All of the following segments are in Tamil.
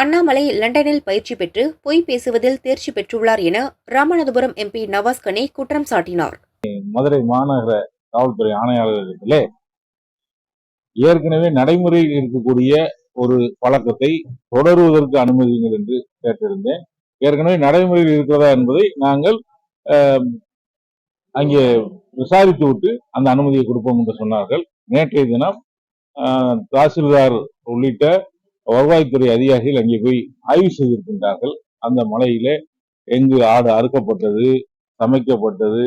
அண்ணாமலை லண்டனில் பயிற்சி பெற்று பொய் பேசுவதில் தேர்ச்சி பெற்றுள்ளார் என ராமநாதபுரம் எம்பி நவாஸ் கனி குற்றம் சாட்டினார். மதுரை மாநகர காவல்துறை ஆணையாளர்களிடத்திலே ஏற்கனவே நடைமுறையில் இருக்கக்கூடிய ஒரு பழக்கத்தை தொடருவதற்கு அனுமதிங்கள் என்று கேட்டிருந்தேன். ஏற்கனவே நடைமுறையில் இருக்கிறதா என்பதை நாங்கள் அங்கே விசாரித்து விட்டு அந்த அனுமதியை கொடுப்போம் என்று சொன்னார்கள். நேற்றைய தினம் தாசில்தார் உள்ளிட்ட வருவாய்த்துறை அதிகாரிகள் அங்கே போய் ஆய்வு செய்திருக்கின்றார்கள். அந்த மலையிலே எங்கு ஆடு அறுக்கப்பட்டது சமைக்கப்பட்டது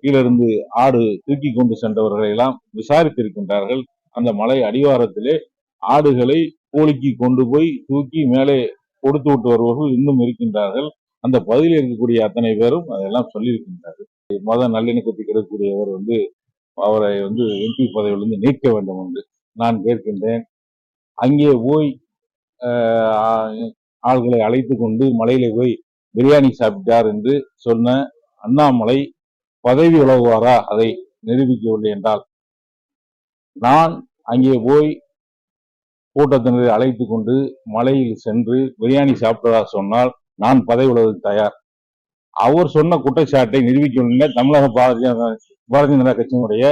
கீழிருந்து ஆடு தூக்கி கொண்டு சென்றவர்களை எல்லாம் விசாரித்திருக்கின்றார்கள். அந்த மலை அடிவாரத்திலே ஆடுகளை கோழிக்கு கொண்டு போய் தூக்கி மேலே கொடுத்து விட்டு வருபவர்கள் இன்னும் இருக்கின்றார்கள். அந்த பகுதியில் இருக்கக்கூடிய அத்தனை பேரும் அதெல்லாம் சொல்லியிருக்கின்றார்கள். மத நல்லிணக்கத்தை கிடைக்கக்கூடியவர் வந்து அவரை வந்து எம்பி பதவியிலிருந்து நீக்க வேண்டும் என்று நான் கேட்கின்றேன். அங்கே போய் ஆள்களை அழைத்து கொண்டு மலையில போய் பிரியாணி சாப்பிட்டார் என்று சொன்ன அண்ணாமலை பதவி விலகுவாரா அதை நிரூபிக்கவில்லை என்றால்? நான் அங்கே போய் கூட்டத்தினரை அழைத்து கொண்டு மலையில் சென்று பிரியாணி சாப்பிட்டதா சொன்னால் நான் பதவி விலகுவதற்கு தயார். அவர் சொன்ன குற்றச்சாட்டை நிரூபிக்கவில்லை. தமிழக பாரதிய பாரதிய ஜனதா கட்சியினுடைய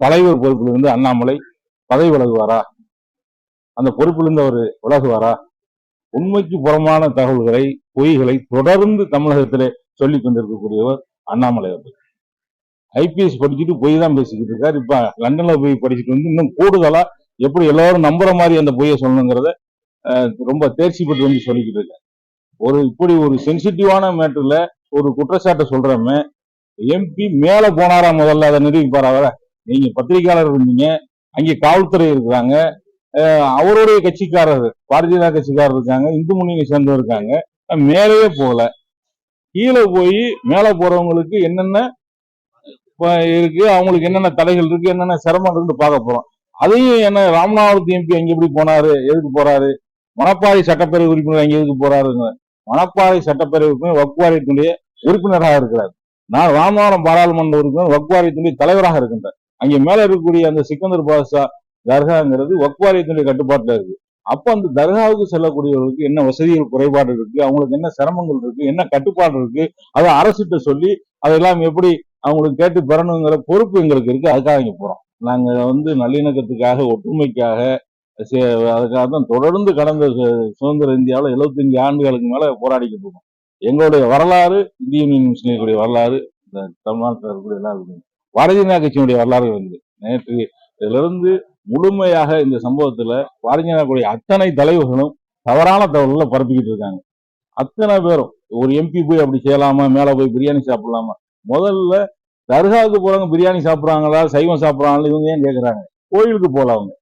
தலைவர் பொறுப்பிலிருந்து அண்ணாமலை பதவி விலகுவாரா அந்த பொறுப்பிலிருந்து அவர் விலகுவாரா? உண்மைக்கு புறமான தகவல்களை பொய்களை தொடர்ந்து தமிழகத்திலே சொல்லி கொண்டிருக்கக்கூடியவர் அண்ணாமலை அவர்கள். ஐபிஎஸ் படிச்சுட்டு பொய் தான் பேசிக்கிட்டு இருக்காரு. இப்ப லண்டன்ல போய் படிச்சுட்டு வந்து இன்னும் கூடுதலா எப்படி எல்லாரும் நம்புற மாதிரி அந்த பொய்யை சொல்லணுங்கிறத ரொம்ப தேர்ச்சி பெற்று வந்து சொல்லிக்கிட்டு இருக்காரு. ஒரு இப்படி ஒரு சென்சிட்டிவான மேட்டர்ல ஒரு குற்றச்சாட்டை சொல்றமே எம்பி மேல போனாரா முதல்ல? அதை நிரூபிப்பாரா? அவர நீங்க பத்திரிகையாளர் இருந்தீங்க அங்கே காவல்துறை இருக்கிறாங்க அவருடைய கட்சிக்காரர் பாரதிய ஜனதா கட்சிக்காரர் இருக்காங்க இந்து முன்னணி சேர்ந்தவர் இருக்காங்க. மேலேயே போகல. கீழே போய் மேலே போறவங்களுக்கு என்னென்ன இருக்கு அவங்களுக்கு என்னென்ன தடைகள் இருக்கு என்னென்ன சிரமம் இருக்குன்னு பார்க்க போறோம். அதையும் என்ன ராமநாதபுரத்து எம்பி அங்க எப்படி போனாரு எதுக்கு போறாரு? மணப்பாறை சட்டப்பேரவை உறுப்பினர் அங்க எதுக்கு போறாருங்க மணப்பாறை சட்டப்பேரவை உறுப்பினர் வக்குவாரியத்தினுடைய உறுப்பினராக இருக்கிறார். நான் ராமநாதபுரம் பாராளுமன்ற உறுப்பினர் வக்குவாரியத்தினுடைய தலைவராக இருக்கின்றேன் அங்கே மேல இருக்கக்கூடிய அந்த சிக்கந்தர் பாஷா தர்காங்கிறது வக்வாரியத்தினுடைய கட்டுப்பாட்டில் இருக்கு. அப்போ அந்த தர்காவுக்கு செல்லக்கூடியவர்களுக்கு என்ன வசதிகள் குறைபாடு இருக்கு? அவங்களுக்கு என்ன சிரமங்கள் இருக்கு? என்ன கட்டுப்பாடு இருக்கு? அதை அரசிட்ட சொல்லி அதெல்லாம் எப்படி அவங்களுக்கு கேட்டு பெறணுங்கிற பொறுப்பு எங்களுக்கு இருக்கு. அதுக்காக இங்கே போகிறோம் நாங்கள் வந்து நல்லிணக்கத்துக்காக ஒற்றுமைக்காக சே- அதுக்காக தான் தொடர்ந்து கடந்த சு- சுதந்திர இந்தியாவில் 75 ஆண்டுகளுக்கு மேலே போராடிக்கிட்டு இருக்கோம். எங்களுடைய வரலாறு இந்திய யூனியன் முஸ்லீம் லீக்குடைய வரலாறு இந்த தமிழ்நாட்டில் இருக்கக்கூடிய எல்லாருக்கும் பாரதிய ஜனதா கட்சியினுடைய வரலாறு வந்து நேற்று இதிலிருந்து முழுமையாக இந்த சம்பவத்துல பாரதிய அத்தனை தலைவர்களும் தவறான தகவல்களை பரப்பிக்கிட்டு இருக்காங்க. அத்தனை பேரும் ஒரு எம்பி போய் அப்படி செய்யலாமா மேலே போய் பிரியாணி சாப்பிடலாமா? முதல்ல தர்காவுக்கு போகிறவங்க பிரியாணி சாப்பிட்றாங்களா சைவம் சாப்பிட்றாங்களா இவங்க ஏன் கேட்குறாங்க கோயிலுக்கு போகல அவங்க.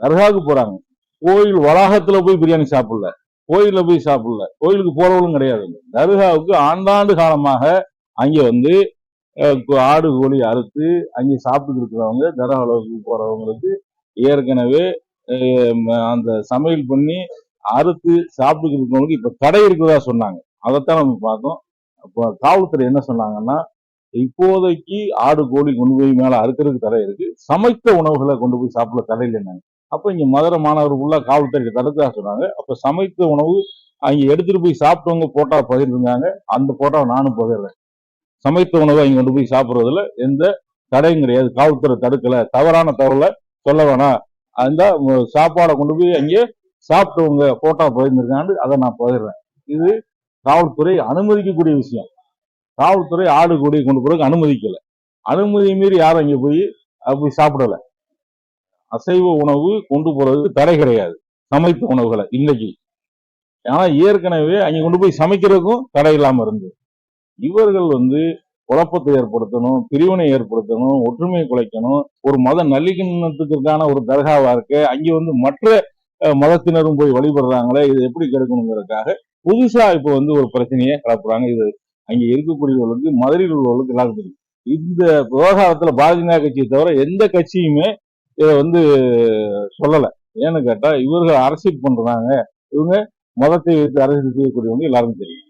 தர்காவுக்கு போறாங்க. கோயில் வளாகத்துல போய் பிரியாணி சாப்பிடல. கோயிலில் போய் சாப்பிடல. கோயிலுக்கு போறவங்களும் கிடையாது. தர்காவுக்கு ஆண்டாண்டு காலமாக அங்கே வந்து ஆடு கோழி அறுத்து அங்கே சாப்பிட்டு இருக்கிறவங்க தர்காவுக்கு போறவங்களுக்கு ஏற்கனவே அந்த சமையல் பண்ணி அறுத்து சாப்பிட்டுக்கிறவங்களுக்கு இப்போ இப்ப தடை இருக்கிறதா சொன்னாங்க. அதைத்தான் நம்ம பார்த்தோம். அப்போ காவல்துறை என்ன சொன்னாங்கன்னா இப்போதைக்கு ஆடு கோழி கொண்டு போய் மேலே அறுக்கிறதுக்கு தடை இருக்கு. சமைத்த உணவுகளை கொண்டு போய் சாப்பிட தடை இல்லைன்னாங்க. அப்போ இங்கே மதுரை மாணவர்களுக்குள்ள காவல்துறை தடுத்தா சொன்னாங்க. அப்போ சமைத்த உணவு அங்கே எடுத்துகிட்டு போய் சாப்பிட்டவங்க போட்டா பகிர்ந்துருந்தாங்க. அந்த போட்டாவை நானும் பகிர்றேன் சமைத்த உணவை அங்கே கொண்டு போய் சாப்பிட்றதுல எந்த தடையும் கிடையாது. காவல்துறை தடுக்கலை. தவறான தகவலை சொல்ல வேணாம் அந்த சாப்பாடை கொண்டு போய் அங்கே சாப்பிட்டவங்க போட்டோ போயிருந்திருக்காண்டு அதை நான் பகிர்றேன். இது காவல்துறை அனுமதிக்கக்கூடிய விஷயம். காவல்துறை ஆடு கூடி கொண்டு போறதுக்கு அனுமதிக்கல. அனுமதி மீறி யாரும் இங்கே போய் போய் சாப்பிடல. அசைவ உணவு கொண்டு போறதுக்கு தடை கிடையாது. சமைத்த உணவுகளை இன்னைக்கு. ஆனா ஏற்கனவே அங்கே கொண்டு போய் சமைக்கிறதுக்கும் தடை இல்லாம இருந்தது. இவர்கள் வந்து குழப்பத்தை ஏற்படுத்தணும் பிரிவினை ஏற்படுத்தணும் ஒற்றுமையை குலைக்கணும். ஒரு மத நல்லிணக்கத்துக்கான ஒரு தர்காவா இருக்கு. அங்கே வந்து மற்ற மதத்தினரும் போய் வழிபடுறாங்களே இது எப்படி கெடுக்கணுங்கிறதுக்காக புதுசா இப்போ வந்து ஒரு பிரச்சனையை கலப்புறாங்க இது அங்கே இருக்கக்கூடியவர்களுக்கு மதுரையில் உள்ளவர்களுக்கு எல்லாருக்கும் தெரியும். இந்த விவகாரத்துல பாரதிய ஜனதா கட்சியை தவிர எந்த கட்சியுமே இதை வந்து சொல்லலை. ஏன்னு கேட்டா இவர்கள் அரசியல் பண்றாங்க. இவங்க மதத்தை வைத்து அரசியல் செய்யக்கூடியவங்க எல்லாருக்கும் தெரியும்.